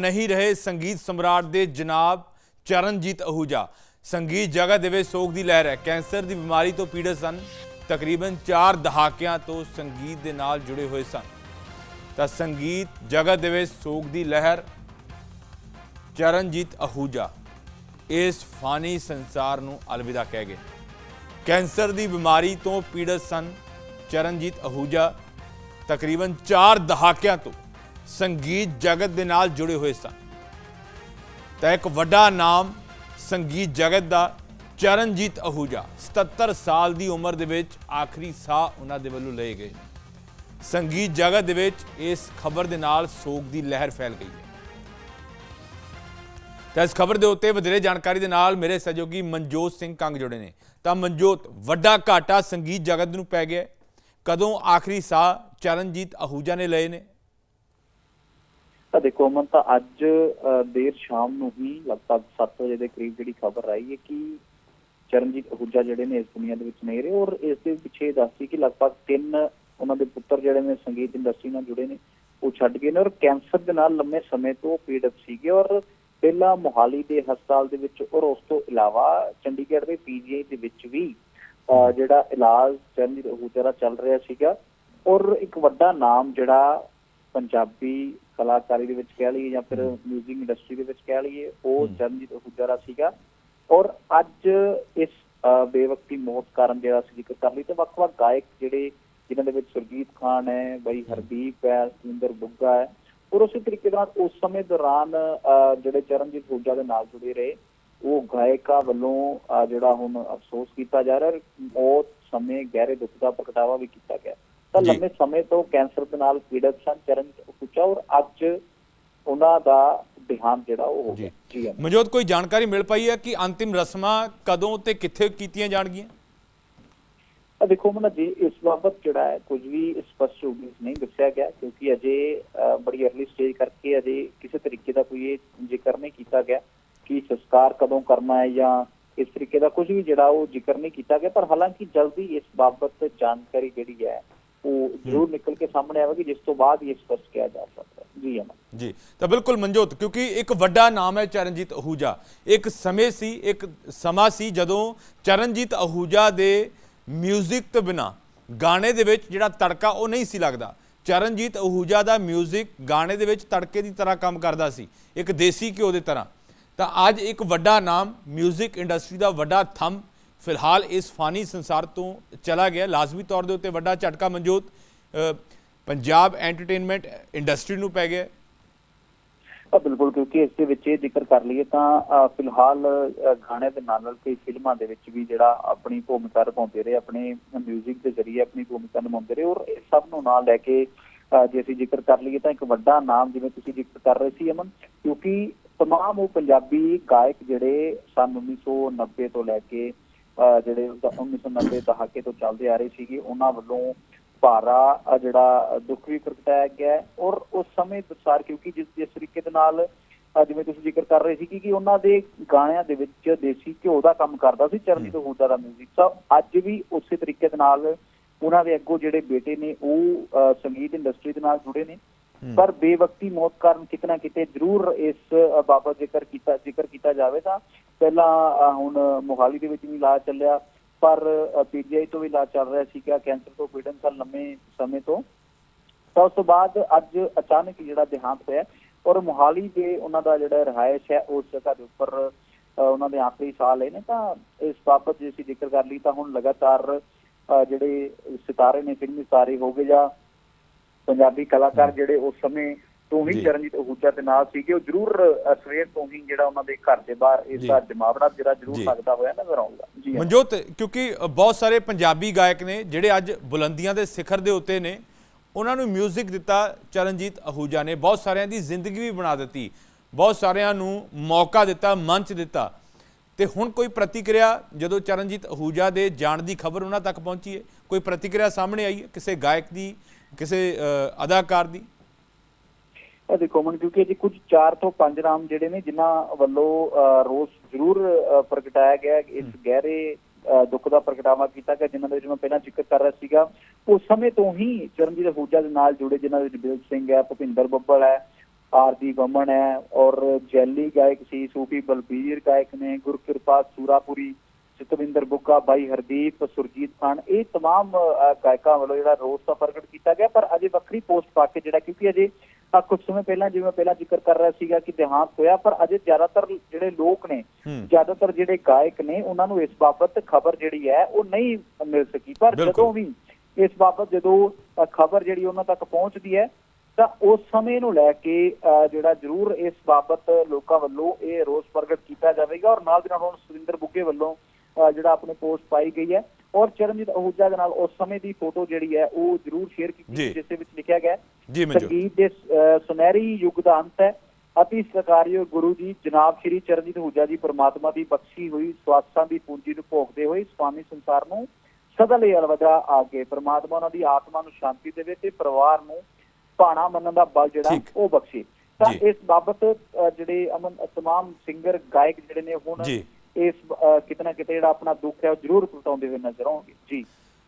ਨਹੀਂ ਰਹੇ ਸੰਗੀਤ ਸਮਰਾਟ ਦੇ ਜਨਾਬ ਚਰਨਜੀਤ ਅਹੂਜਾ। ਸੰਗੀਤ ਜਗਤ ਦੇ ਵਿੱਚ ਸੋਗ ਦੀ ਲਹਿਰ ਹੈ। ਕੈਂਸਰ ਦੀ ਬਿਮਾਰੀ ਤੋਂ ਪੀੜਤ ਸਨ। ਤਕਰੀਬਨ 4 ਦਹਾਕਿਆਂ ਤੋਂ ਸੰਗੀਤ ਦੇ ਨਾਲ ਜੁੜੇ ਹੋਏ ਸਨ। ਤਾਂ ਸੰਗੀਤ ਜਗਤ ਦੇ ਵਿੱਚ ਸੋਗ ਦੀ ਲਹਿਰ, ਚਰਨਜੀਤ ਅਹੂਜਾ, ਇਸ ਫਾਨੀ ਸੰਸਾਰ ਨੂੰ ਅਲਵਿਦਾ ਕਹਿ ਗਏ। ਕੈਂਸਰ ਦੀ ਬਿਮਾਰੀ ਤੋਂ ਪੀੜਤ ਸਨ ਚਰਨਜੀਤ ਅਹੂਜਾ। ਤਕਰੀਬਨ 4 ਦਹਾਕਿਆਂ ਤੋਂ ਸੰਗੀਤ ਜਗਤ ਦੇ ਨਾਲ ਜੁੜੇ ਹੋਏ ਸਨ। ਤਾਂ ਇੱਕ ਵੱਡਾ ਨਾਮ ਸੰਗੀਤ ਜਗਤ ਦਾ ਚਰਨਜੀਤ ਅਹੂਜਾ 77 ਸਾਲ ਦੀ ਉਮਰ ਦੇ ਵਿੱਚ ਆਖਰੀ ਸਾਹ ਉਹਨਾਂ ਦੇ ਵੱਲੋਂ ਲਏ ਗਏ। ਸੰਗੀਤ ਜਗਤ ਦੇ ਵਿੱਚ ਇਸ ਖਬਰ ਦੇ ਨਾਲ ਸੋਗ ਦੀ ਲਹਿਰ ਫੈਲ ਗਈ ਹੈ। ਤਾਂ ਇਸ ਖਬਰ ਦੇ ਉੱਤੇ ਵਧੇਰੇ ਜਾਣਕਾਰੀ ਦੇ ਨਾਲ ਮੇਰੇ ਸਹਿਯੋਗੀ ਮਨਜੋਤ ਸਿੰਘ ਕੰਗ ਜੁੜੇ ਨੇ। ਤਾਂ ਮਨਜੋਤ, ਵੱਡਾ ਘਾਟਾ ਸੰਗੀਤ ਜਗਤ ਨੂੰ ਪੈ ਗਿਆ ਕਦੋਂ ਆਖਰੀ ਸਾਹ ਚਰਨਜੀਤ ਅਹੂਜਾ ਨੇ ਲਏ ਨੇ? ਤਾਂ ਦੇਖੋ ਅਮਨ ਤਾਂ ਅੱਜ ਦੇਰ ਸ਼ਾਮ ਨੂੰ ਹੀ ਲਗਭਗ 7 ਵਜੇ ਦੇ ਕਰੀਬ ਜਿਹੜੀ ਖਬਰ ਆਈ ਹੈ ਕਿ ਚਰਨਜੀਤ ਅਹੂਜਾ ਜਿਹੜੇ ਨੇ ਇਸ ਦੁਨੀਆ ਦੇ ਵਿੱਚ ਨਹੀਂ ਰਹੇ ਔਰ ਇਸ ਦੇ ਪਿੱਛੇ ਦੱਸੀ ਕਿ ਲਗਭਗ ਤਿੰਨ ਉਹਨਾਂ ਦੇ ਪੁੱਤਰ ਜਿਹੜੇ ਨੇ ਸੰਗੀਤ ਇੰਡਸਟਰੀ ਨਾਲ ਜੁੜੇ ਨੇ ਉਹ ਛੱਡ ਗਏ ਨੇ ਔਰ ਕੈਂਸਰ ਦੇ ਨਾਲ ਲੰਮੇ ਸਮੇਂ ਤੋਂ ਪੀੜਤ ਸੀਗੇ ਔਰ ਪਹਿਲਾਂ ਮੋਹਾਲੀ ਦੇ ਹਸਪਤਾਲ ਦੇ ਵਿੱਚ ਔਰ ਉਸ ਤੋਂ ਇਲਾਵਾ ਚੰਡੀਗੜ੍ਹ ਦੇ ਪੀਜੀਆਈ ਦੇ ਵਿੱਚ ਵੀ ਅ, ਜਿਹੜਾ ਇਲਾਜ ਚਰਨਜੀਤ ਅਹੂਜਾ ਦਾ ਚੱਲ ਰਿਹਾ ਸੀਗਾ ਔਰ ਇੱਕ ਵੱਡਾ ਨਾਮ ਜਿਹੜਾ ਪੰਜਾਬੀ ਕਲਾਕਾਰੀ ਦੇ ਵਿੱਚ ਕਹਿ ਲਈਏ ਜਾਂ ਫਿਰ 뮤직 ਇੰਡਸਟਰੀ ਦੇ ਵਿੱਚ ਕਹਿ ਲਈਏ ਉਹ ਚਰਨਜੀਤ ਅਹੂਜਾ ਦਾ ਸੀਗਾ। ਔਰ ਅੱਜ ਇਸ ਬੇਵਕਤੀ ਮੌਤ ਕਾਰਨ ਜਿਹੜਾ ਅਸੀਂ ਜ਼ਿਕਰ ਕਰ ਲਈ ਤੇ ਵੱਖ-ਵੱਖ ਗਾਇਕ ਜਿਹੜੇ ਜਿਨ੍ਹਾਂ ਦੇ ਵਿੱਚ ਸੁਰਜੀਤ ਖਾਨ ਹੈ ਬਈ ਹਰਦੀਪ ਹੈ ਸੁੰਦਰ ਬੁੱਗਾ ਹੈ ਔਰ ਉਸੇ ਤਰੀਕੇ ਨਾਲ ਉਸ ਸਮੇਂ ਦੌਰਾਨ ਜਿਹੜੇ ਚਰਨਜੀਤ ਅਹੂਜਾ ਦੇ ਨਾਲ ਜੁੜੇ ਰਹੇ ਉਹ ਗਾਇਕਾਂ ਵੱਲੋਂ ਜਿਹੜਾ ਹੁਣ ਅਫਸੋਸ ਕੀਤਾ ਜਾ ਰਿਹਾ ਹੈ ਮੌਤ ਸਮੇਂ ਗਹਿਰੇ ਦੁੱਖ ਦਾ ਪ੍ਰਗਟਾਵਾ ਵੀ ਕੀਤਾ ਗਿਆ। ਤਾਂ। ਲੰਮੇ ਸਮੇਂ ਤੋਂ ਕੈਂਸਰ ਦੇ ਨਾਲ ਪੀੜਤ ਸਨ ਚਰਨਜੀਤ ਅਹੂਜਾ ਔਰ ਅੱਜ ਉਹਨਾਂ ਦਾ ਦੇਹਾਂਤ ਜਿਹੜਾ ਉਹ ਹੋ। ਗਿਆ ਜੀ। ਮਨਜੋਤ ਕੋਈ ਜਾਣਕਾਰੀ ਮਿਲ ਪਈ ਹੈ ਕਿ ਅੰਤਿਮ ਰਸਮਾਂ ਕਦੋਂ ਤੇ ਕਿੱਥੇ ਕੀਤੀਆਂ ਜਾਣਗੀਆਂ ਆ ਦੇਖੋ ਮਨਾ ਜੀ ਇਸ ਬਾਬਤ ਜਿਹੜਾ ਹੈ ਕੁਝ ਵੀ ਸਪਸ਼ਟ ਰੂਪ ਵਿੱਚ ਨਹੀਂ ਦੱਸਿਆ ਗਿਆ ਕਿਉਂਕਿ ਅਜੇ ਬੜੀ ਅਰਲੀ ਸਟੇਜ ਕਰਕੇ ਅਜੇ ਕਿਸੇ ਤਰੀਕੇ ਦਾ ਕੋਈ ਇਹ ਜ਼ਿਕਰ ਨਹੀਂ ਕੀਤਾ ਗਿਆ ਕਿ ਸੰਸਕਾਰ ਕਦੋਂ ਕਰਨਾ ਹੈ ਜਾਂ ਇਸ ਤਰੀਕੇ ਦਾ ਕੁਝ ਵੀ ਜਿਹੜਾ ਉਹ ਜ਼ਿਕਰ ਨਹੀਂ ਕੀਤਾ ਗਿਆ ਪਰ ਹਾਲਾਂਕਿ ਜਲਦੀ ਇਸ ਬਾਬਤ ਜਾਣਕਾਰੀ ਜਿਹੜੀ ਹੈ ਉਹ ਜ਼ਰੂਰ ਨਿਕਲ ਕੇ ਸਾਹਮਣੇ ਆਵੇਗੀ ਜਿਸ ਤੋਂ ਬਾਅਦ ਇਹ ਸਪਸ਼ਟ ਕਿਹਾ ਜਾ ਸਕਦਾ ਹੈ ਜੀ ਅਮਨ ਜੀ ਤਾਂ ਬਿਲਕੁਲ ਮਨਜੋਤ ਕਿਉਂਕਿ ਇੱਕ ਵੱਡਾ ਨਾਮ ਹੈ ਚਰਨਜੀਤ ਅਹੂਜਾ ਇੱਕ ਸਮੇਂ ਸੀ ਇੱਕ ਸਮਾਂ ਸੀ ਜਦੋਂ ਚਰਨਜੀਤ ਅਹੂਜਾ ਦੇ 뮤직 ਤੋਂ ਬਿਨਾ ਗਾਣੇ ਦੇ ਵਿੱਚ ਜਿਹੜਾ ਤੜਕਾ ਉਹ ਨਹੀਂ ਸੀ ਲੱਗਦਾ ਚਰਨਜੀਤ ਅਹੂਜਾ ਦਾ 뮤직 ਗਾਣੇ ਦੇ ਵਿੱਚ ਤੜਕੇ ਦੀ ਤਰ੍ਹਾਂ ਕੰਮ ਕਰਦਾ ਸੀ ਇੱਕ ਦੇਸੀ ਘਿਓ ਦੇ ਤਰ੍ਹਾਂ ਤਾਂ ਅੱਜ ਇੱਕ ਵੱਡਾ ਨਾਮ 뮤직 ਇੰਡਸਟਰੀ ਦਾ ਵੱਡਾ ਥੰਮ ਫਿਲਹਾਲ ਇਸ ਫਾਨੀ ਸੰਸਾਰ ਤੋਂ ਚਲਾ ਗਿਆ ਲਾਜ਼ਮੀ ਤੌਰ ਦੇ ਉੱਤੇ ਵੱਡਾ ਝਟਕਾ ਮਨਜੋਤ ਅ, ਪੰਜਾਬ ਐਂਟਰਟੇਨਮੈਂਟ ਇੰਡਸਟਰੀ ਨੂੰ ਪੈ ਗਿਆ ਹੈ। ਆ ਬਿਲਕੁਲ ਕਿਉਂਕਿ ਇਸ ਦੇ ਵਿੱਚ ਇਹ ਜ਼ਿਕਰ ਕਰ ਲਈਏ ਤਾਂ ਅ, ਫਿਲਹਾਲ ਅ, ਗਾਣੇ ਦੇ ਨਾਲ ਨਾਲ ਕਈ ਫਿਲਮਾਂ ਦੇ ਵਿੱਚ ਵੀ ਜਿਹੜਾ ਆਪਣੀ ਭੂਮਿਕਾ ਨਿਭਾਉਂਦੇ ਰਹੇ ਆਪਣੇ 뮤직 ਦੇ ਜ਼ਰੀਏ ਆਪਣੀ ਭੂਮਿਕਾ ਨਿਭਾਉਂਦੇ ਰਹੇ ਔਰ ਇਹ ਸਭ ਨੂੰ ਨਾਲ ਲੈ ਕੇ ਅ, ਜੇ ਅਸੀਂ ਜ਼ਿਕਰ ਕਰ ਲਈਏ ਤਾਂ ਇੱਕ ਵੱਡਾ ਨਾਮ ਜਿਵੇਂ ਤੁਸੀਂ ਜ਼ਿਕਰ ਕਰ ਰਹੇ ਸੀ ਅਮਨ ਕਿਉਂਕਿ तमाम ਉਹ ਪੰਜਾਬੀ ਗਾਇਕ ਜਿਹੜੇ ਸਨ 1990 ਤੋਂ ਲੈ ਕੇ ਅ, ਜਿਹੜੇ ਉਸਦਾ 1990 ਦਹਾਕੇ ਤੋਂ ਚੱਲਦੇ ਆ ਰਹੇ ਸੀਗੇ ਉਹਨਾਂ ਵੱਲੋਂ ਭਾਰਾ ਜਿਹੜਾ ਦੁੱਖ ਵੀ ਪ੍ਰਗਟਾਇਆ ਗਿਆ ਔਰ ਉਸ ਸਮੇਂ ਦਸਾਰ ਕਿਉਂਕਿ ਜਿਸ ਜਿਸ ਤਰੀਕੇ ਦੇ ਨਾਲ ਜਿਵੇਂ ਤੁਸੀਂ ਜ਼ਿਕਰ ਕਰ ਰਹੇ ਸੀ ਕਿ ਉਹਨਾਂ ਦੇ ਗਾਣਿਆਂ ਦੇ ਵਿੱਚ ਦੇਸੀ ਘਿਓ ਦਾ ਕੰਮ ਕਰਦਾ ਸੀ ਚਰਨਜੀਤ ਅਹੂਜਾ ਦਾ 뮤직 ਤਾਂ ਅੱਜ ਵੀ ਉਸੇ ਤਰੀਕੇ ਦੇ ਨਾਲ ਉਹਨਾਂ ਦੇ ਅੱਗੋਂ ਜਿਹੜੇ ਬੇਟੇ ਨੇ ਉਹ ਸੰਗੀਤ ਇੰਡਸਟਰੀ ਦੇ ਨਾਲ ਜੁੜੇ ਨੇ। ਪਰ ਬੇਵਕਤੀ ਮੌਤ ਕਾਰਨ ਕਿਤੇ ਨਾ ਕਿਤੇ ਜ਼ਰੂਰ ਇਸ ਬਾਬਤ ਜ਼ਿਕਰ ਕੀਤਾ ਜ਼ਿਕਰ ਕੀਤਾ ਜਾਵੇ ਤਾਂ ਪਹਿਲਾਂ ਹੁਣ ਮੋਹਾਲੀ ਦੇ ਵਿੱਚ ਵੀ ਇਲਾਜ ਚੱਲਿਆ, ਪਰ ਪੀਜੀਆਈ ਤੋਂ ਵੀ ਇਲਾਜ ਚੱਲ ਰਿਹਾ ਸੀਗਾ ਕੈਂਸਰ ਤੋਂ ਪੀੜਨ ਸਨ ਲੰਮੇ ਸਮੇਂ ਤੋਂ। ਤਾਂ ਉਸ ਤੋਂ ਬਾਅਦ ਅੱਜ ਅਚਾਨਕ ਜਿਹੜਾ ਦੇਹਾਂਤ ਹੋਇਆ ਔਰ ਮੋਹਾਲੀ ਦੇ ਉਹਨਾਂ ਦਾ ਜਿਹੜਾ ਰਹਾਇਸ਼ ਹੈ, ਉਸ ਜਗ੍ਹਾ ਦੇ ਉੱਪਰ ਉਹਨਾਂ ਦੇ ਆਖਰੀ ਸਾਲ ਲਏ ਨੇ, ਤਾਂ ਇਸ ਬਾਬਤ ਜੇ ਅਸੀਂ ਜ਼ਿਕਰ ਕਰ ਲਈ ਤਾਂ ਹੁਣ ਲਗਾਤਾਰ ਜਿਹੜੇ ਸਿਤਾਰੇ ਨੇ, ਫਿਲਮੀ ਸਿਤਾਰੇ ਹੋ ਗਏ ਜਾਂ ਪੰਜਾਬੀ ਕਲਾਕਾਰ ਜਿਹੜੇ ਉਸ ਸਮੇਂ ਤੋਂ ਹੀ। ਚਰਨਜੀਤ ਅਹੂਜਾ ਦੇ ਨਾਲ ਸੀਗੇ ਉਹ ਜ਼ਰੂਰ ਸਵੇਰ ਤੋਂ ਹੀ ਜਿਹੜਾ ਉਹਨਾਂ ਦੇ ਘਰ ਦੇ ਬਾਹਰ ਇਸ। ਦਾ ਜਮਾਵੜਾ ਜਿਹੜਾ ਜ਼ਰੂਰ। ਲੱਗਦਾ ਹੋਇਆ ਨਜ਼ਰ ਆਉਂਦਾ ਜੀ। ਮਨਜੋਤ ਕਿਉਂਕਿ ਬਹੁਤ ਸਾਰੇ ਪੰਜਾਬੀ ਗਾਇਕ ਨੇ ਜਿਹੜੇ ਅੱਜ ਬੁਲੰਦੀਆਂ ਦੇ ਸਿਖਰ ਦੇ ਉੱਤੇ ਨੇ ਉਹਨਾਂ ਨੂੰ 뮤직 ਦਿੱਤਾ ਚਰਨਜੀਤ ਅਹੂਜਾ ਨੇ ਬਹੁਤ ਸਾਰਿਆਂ ਦੀ ਜ਼ਿੰਦਗੀ ਵੀ ਬਣਾ ਦਿੱਤੀ ਬਹੁਤ ਸਾਰਿਆਂ ਨੂੰ ਮੌਕਾ ਦਿੱਤਾ ਮੰਚ ਦਿੱਤਾ ਤੇ ਹੁਣ ਕੋਈ ਪ੍ਰਤੀਕਿਰਿਆ ਜਦੋਂ ਚਰਨਜੀਤ ਅਹੂਜਾ ਦੇ ਜਾਣ ਦੀ ਖਬਰ ਉਹਨਾਂ ਤੱਕ ਪਹੁੰਚੀ ਹੈ ਕੋਈ ਪ੍ਰਤੀਕਿਰਿਆ ਸਾਹਮਣੇ ਆਈ ਹੈ ਕਿਸੇ ਗਾਇਕ ਦੀ ਕਿਸੇ ਅਦਾਕਾਰ ਦੀ? ਇਹ ਦੇਖੋ ਮਨ ਕਿਉਂਕਿ ਅਜੇ ਕੁਝ 4 ਤੋਂ 5 ਨਾਮ ਜਿਹੜੇ ਨੇ ਜਿਨ੍ਹਾਂ ਵੱਲੋਂ ਰੋਸ ਜ਼ਰੂਰ ਪ੍ਰਗਟਾਇਆ ਗਿਆ ਇਸ ਗਹਿਰੇ ਦੁੱਖ ਦਾ ਪ੍ਰਗਟਾਵਾ ਕੀਤਾ ਗਿਆ ਜਿਨ੍ਹਾਂ ਦੇ ਵਿੱਚ ਮੈਂ ਪਹਿਲਾਂ ਜ਼ਿਕਰ ਕਰ ਰਿਹਾ ਸੀਗਾ। ਉਸ ਸਮੇਂ ਤੋਂ ਹੀ ਚਰਨਜੀਤ ਅਹੂਜਾ ਦੇ ਨਾਲ ਜੁੜੇ ਜਿਨ੍ਹਾਂ ਦੇ ਵਿੱਚ ਬਿਲ ਸਿੰਘ ਹੈ ਭੁਪਿੰਦਰ ਬੱਬਲ ਹੈ ਆਰਦੀ ਬਮਨ ਹੈ ਔਰ ਜੈਲੀ ਗਾਇਕ ਸੀ ਸੂਫੀ ਬਲਬੀਰ ਗਾਇਕ ਨੇ ਗੁਰਕਿਰਪਾ ਸੂਰਾਪੁਰੀ ਸਤਵਿੰਦਰ ਬੁੱਗਾ ਬਾਈ ਹਰਦੀਪ ਸੁਰਜੀਤ ਖਾਨ ਇਹ तमाम ਅ, ਗਾਇਕਾਂ ਵੱਲੋਂ ਜਿਹੜਾ ਰੋਸ ਦਾ ਪ੍ਰਗਟ ਕੀਤਾ ਗਿਆ ਪਰ ਅਜੇ ਵੱਖਰੀ ਪੋਸਟ ਪਾ ਕੇ ਜਿਹੜਾ ਕਿਉਂਕਿ ਅਜੇ ਅ, ਕੁਝ ਸਮੇਂ ਪਹਿਲਾਂ ਜਿਵੇਂ ਮੈਂ ਪਹਿਲਾਂ ਜ਼ਿਕਰ ਕਰ ਰਿਹਾ ਸੀਗਾ ਕਿ ਦੇਹਾਂਤ ਹੋਇਆ ਪਰ ਅਜੇ ਜ਼ਿਆਦਾਤਰ ਜਿਹੜੇ ਲੋਕ ਨੇ ਹੂੰ। ਜ਼ਿਆਦਾਤਰ ਜਿਹੜੇ ਗਾਇਕ ਨੇ ਉਹਨਾਂ ਨੂੰ ਇਸ ਬਾਬਤ ਖਬਰ ਜਿਹੜੀ ਹੈ ਉਹ ਨਹੀਂ ਮਿਲ ਸਕੀ ਪਰ ਬਿਲਕੁਲ। ਜਦੋਂ ਵੀ ਇਸ ਬਾਬਤ ਜਦੋਂ ਖਬਰ ਜਿਹੜੀ ਉਹਨਾਂ ਤੱਕ ਪਹੁੰਚਦੀ ਹੈ ਤਾਂ ਉਸ ਸਮੇਂ ਨੂੰ ਲੈ ਕੇ ਅ, ਜਿਹੜਾ ਜ਼ਰੂਰ ਇਸ ਬਾਬਤ ਲੋਕਾਂ ਵੱਲੋਂ ਇਹ ਰੋਸ ਪ੍ਰਗਟ ਕੀਤਾ ਜਾਵੇਗਾ ਔਰ ਨਾਲ ਦੀ ਨਾਲ ਹੁਣ ਸੁਰਿੰਦਰ ਬੁੱਗੇ ਵੱਲੋਂ ਅ, ਜਿਹੜਾ ਆਪਣੇ ਪੋਸਟ ਪਾਈ ਗਈ ਹੈ ਔਰ ਚਰਨਜੀਤ ਅਹੂਜਾ ਦੇ ਨਾਲ ਉਸ ਸਮੇਂ ਦੀ ਫੋਟੋ ਜਿਹੜੀ ਹੈ ਉਹ ਜ਼ਰੂਰ ਸ਼ੇਅਰ ਕੀਤੀ ਜੀ। ਗਈ, ਜਿਸ ਦੇ ਵਿੱਚ ਲਿਖਿਆ ਗਿਆ ਹੈ, ਜੀ ਮਨਜੋਤ ਸੰਗੀਤ ਦੇ ਅ, ਸੁਨਹਿਰੀ ਯੁੱਗ ਦਾ ਅੰਤ ਹੈ ਅਤੀ ਸਤਿਕਾਰਯੋਗ ਗੁਰੂ ਜੀ ਜਨਾਬ ਸ਼੍ਰੀ ਚਰਨਜੀਤ ਹੂਜਾ ਜੀ ਪਰਮਾਤਮਾ ਦੀ ਬਖਸ਼ੀ ਹੋਈ ਸਵਾਸਾਂ ਦੀ ਪੂੰਜੀ ਨੂੰ ਭੋਗਦੇ ਹੋਏ ਸਵਾਮੀ ਸੰਸਾਰ ਨੂੰ ਸਦਾ ਲਈ ਅਲਵਿਦਾ ਆਗੇ ਪਰਮਾਤਮਾ ਉਹਨਾਂ ਦੀ ਆਤਮਾ ਨੂੰ ਸ਼ਾਂਤੀ ਦੇਵੇ ਤੇ ਪਰਿਵਾਰ ਨੂੰ ਭਾਣਾ ਮੰਨਣ ਦਾ ਬਲ ਜਿਹੜਾ ਠੀਕ। ਉਹ ਬਖਸ਼ੇ ਤਾਂ ਜੀ। ਇਸ ਬਾਬਤ ਅ, ਜਿਹੜੇ ਅਮਨ तमाम ਸਿੰਗਰ ਗਾਇਕ ਜਿਹੜੇ ਨੇ ਹੁਣ ਜੀ। ਇਸ ਅ, ਕਿਤੇ ਨਾ ਕਿਤੇ ਜਿਹੜਾ ਆਪਣਾ ਦੁੱਖ ਹੈ ਉਹ ਜ਼ਰੂਰ ਪ੍ਰਗਟਾਉਂਦੇ ਹੋਏ ਨਜ਼ਰ ਆਉਣਗੇ। ਜੀ।